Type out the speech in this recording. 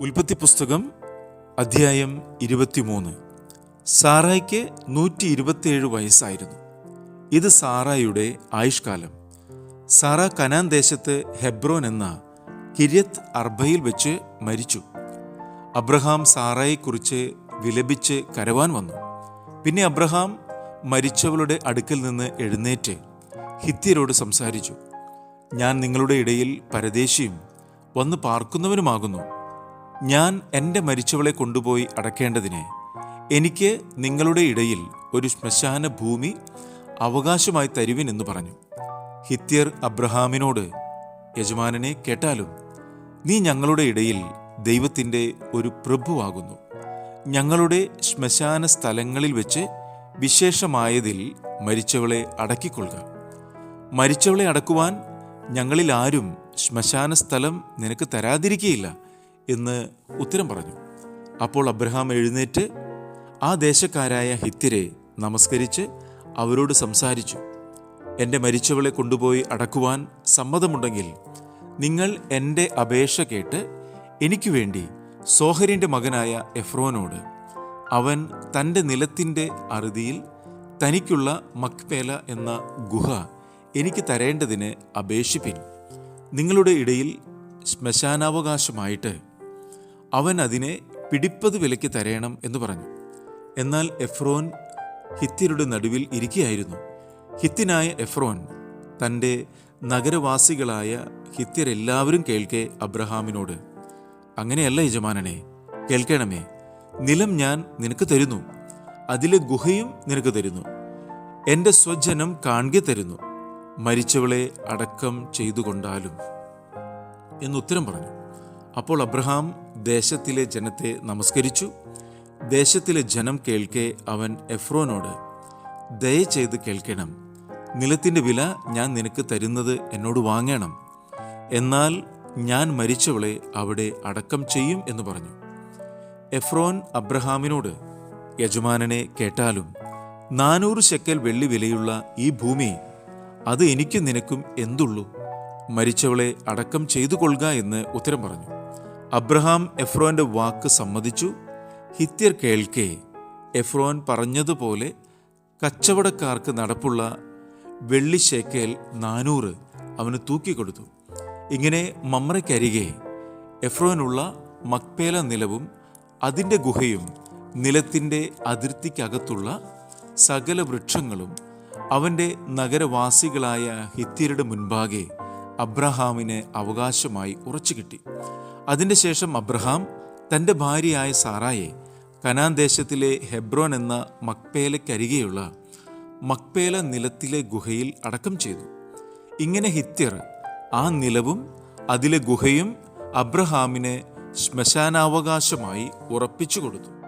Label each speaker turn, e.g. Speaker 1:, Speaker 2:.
Speaker 1: ഉൽപ്പത്തി പുസ്തകം അധ്യായം ഇരുപത്തിമൂന്ന്. സാറായ്ക്ക് നൂറ്റി ഇരുപത്തിയേഴ് വയസ്സായിരുന്നു. ഇത് സാറായുടെ ആയുഷ്കാലം. സാറ കനാൻ ദേശത്ത് ഹെബ്രോൻ എന്ന കിര്യത്ത് അർബയിൽ വെച്ച് മരിച്ചു. അബ്രഹാം സാറായെക്കുറിച്ച് വിലപിച്ച് കരവാൻ വന്നു. പിന്നെ അബ്രഹാം മരിച്ചവളുടെ അടുക്കൽ നിന്ന് എഴുന്നേറ്റ് ഹിത്യരോട് സംസാരിച്ചു. ഞാൻ നിങ്ങളുടെ ഇടയിൽ പരദേശിയും വന്ന് പാർക്കുന്നവനുമാകുന്നു. ഞാൻ എന്റെ മരിച്ചവളെ കൊണ്ടുപോയി അടക്കേണ്ടതിനെ എനിക്ക് നിങ്ങളുടെ ഇടയിൽ ഒരു ശ്മശാന ഭൂമി അവകാശമായി തരുവിൻ എന്ന് പറഞ്ഞു. ഹിത്യർ അബ്രഹാമിനോട് യജമാനനെ കേട്ടാലും നീ ഞങ്ങളുടെ ഇടയിൽ ദൈവത്തിന്റെ ഒരു പ്രഭുവാകുന്നു. ഞങ്ങളുടെ ശ്മശാന സ്ഥലങ്ങളിൽ വെച്ച് വിശേഷമായതിൽ മരിച്ചവളെ അടക്കിക്കൊള്ളുക. മരിച്ചവളെ അടക്കുവാൻ ഞങ്ങളിൽ ആരും ശ്മശാന സ്ഥലം നിനക്ക് തരാതിരിക്കയില്ല. എന്ന് ഉത്തരം പറഞ്ഞു. അപ്പോൾ അബ്രഹാം എഴുന്നേറ്റ് ആ ദേശക്കാരായ ഹിത്തിരെ നമസ്കരിച്ച് അവരോട് സംസാരിച്ചു. എന്റെ മരിച്ചവളെ കൊണ്ടുപോയി അടക്കുവാൻ സമ്മതമുണ്ടെങ്കിൽ നിങ്ങൾ എന്റെ അപേക്ഷ കേട്ട് എനിക്ക് വേണ്ടി സോഹരിന്റെ മകനായ എഫ്രോനോട് അവൻ തന്റെ നിലത്തിന്റെ അറുതിയിൽ തനിക്കുള്ള മക്പേല എന്ന ഗുഹ എനിക്ക് തരേണ്ടതിന് അപേക്ഷിപ്പിൻ. നിങ്ങളുടെ ഇടയിൽ ശ്മശാനാവകാശമായിട്ട് അവൻ അതിനെ പിടിപ്പത് വിലയ്ക്ക് തരയണം എന്ന് പറഞ്ഞു. എന്നാൽ എഫ്രോൻ ഹിത്തിരുടെ നടുവിൽ ഇരിക്കുകയായിരുന്നു ഹിത്തിനായ എഫ്രോൻ തന്റെ നഗരവാസികളായ ഹിത്യരെല്ലാവരും കേൾക്കെ അബ്രഹാമിനോട് അങ്ങനെയല്ല യജമാനനെ കേൾക്കണമേ നിലം ഞാൻ നിനക്ക് തരുന്നു അതിലെ ഗുഹയും നിനക്ക് തരുന്നു എന്റെ സ്വജനം കാണുക തരുന്നു മരിച്ചവളെ അടക്കം ചെയ്തു ചെയ്തുകൊണ്ടാലും എന്നുത്തരം പറഞ്ഞു. അപ്പോൾ അബ്രഹാം ദേശത്തിലെ ജനത്തെ നമസ്കരിച്ചു. ദേശത്തിലെ ജനം കേൾക്കെ അവൻ എഫ്രോനോട് ദയചെയ്ത് കേൾക്കണം. നിലത്തിന്റെ വില ഞാൻ നിനക്ക് തരുന്നത് എന്നോട് വാങ്ങണം. എന്നാൽ ഞാൻ മരിച്ചവളെ അവിടെ അടക്കം ചെയ്യും എന്ന് പറഞ്ഞു. എഫ്രോൻ അബ്രഹാമിനോട് യജമാനനെ കേട്ടാലും നാനൂറ് ശെക്കൽ വെള്ളി വിലയുള്ള ഈ ഭൂമി അത് എനിക്കും നിനക്കും എന്തുള്ളൂ? മരിച്ചവളെ അടക്കം ചെയ്തു കൊള്ളുക എന്ന് ഉത്തരം പറഞ്ഞു. അബ്രഹാം എഫ്രോന്റെ വാക്ക് സമ്മതിച്ചു. ഹിത്യർ കേൾക്കേ എഫ്രോൻ പറഞ്ഞതുപോലെ കച്ചവടക്കാർക്ക് നടപ്പുള്ള വെള്ളിശേക്കേൽ നാനൂറ് അവന് തൂക്കിക്കൊടുത്തു. ഇങ്ങനെ മമ്രയ്ക്കരികെ എഫ്രോനുള്ള മക്പേല നിലവും അതിന്റെ ഗുഹയും നിലത്തിന്റെ അതിർത്തിക്കകത്തുള്ള സകല വൃക്ഷങ്ങളും അവന്റെ നഗരവാസികളായ ഹിത്യരുടെ മുൻപാകെ അബ്രഹാമിന് അവകാശമായി ഉറച്ചു കിട്ടി അതിന്റെ ശേഷം അബ്രഹാം തന്റെ ഭാര്യയായ സാറായെ കനാൻ ദേശത്തിലെ ഹെബ്രോൻ എന്ന മക്പേലയ്ക്കരികെയുള്ള മക്പേല നിലത്തിലെ ഗുഹയിൽ അടക്കം ചെയ്തു. ഇങ്ങനെ ഹിത്യർ ആ നിലവും അതിലെ ഗുഹയും അബ്രഹാമിന് ശ്മശാനാവകാശമായി ഉറപ്പിച്ചു കൊടുത്തു.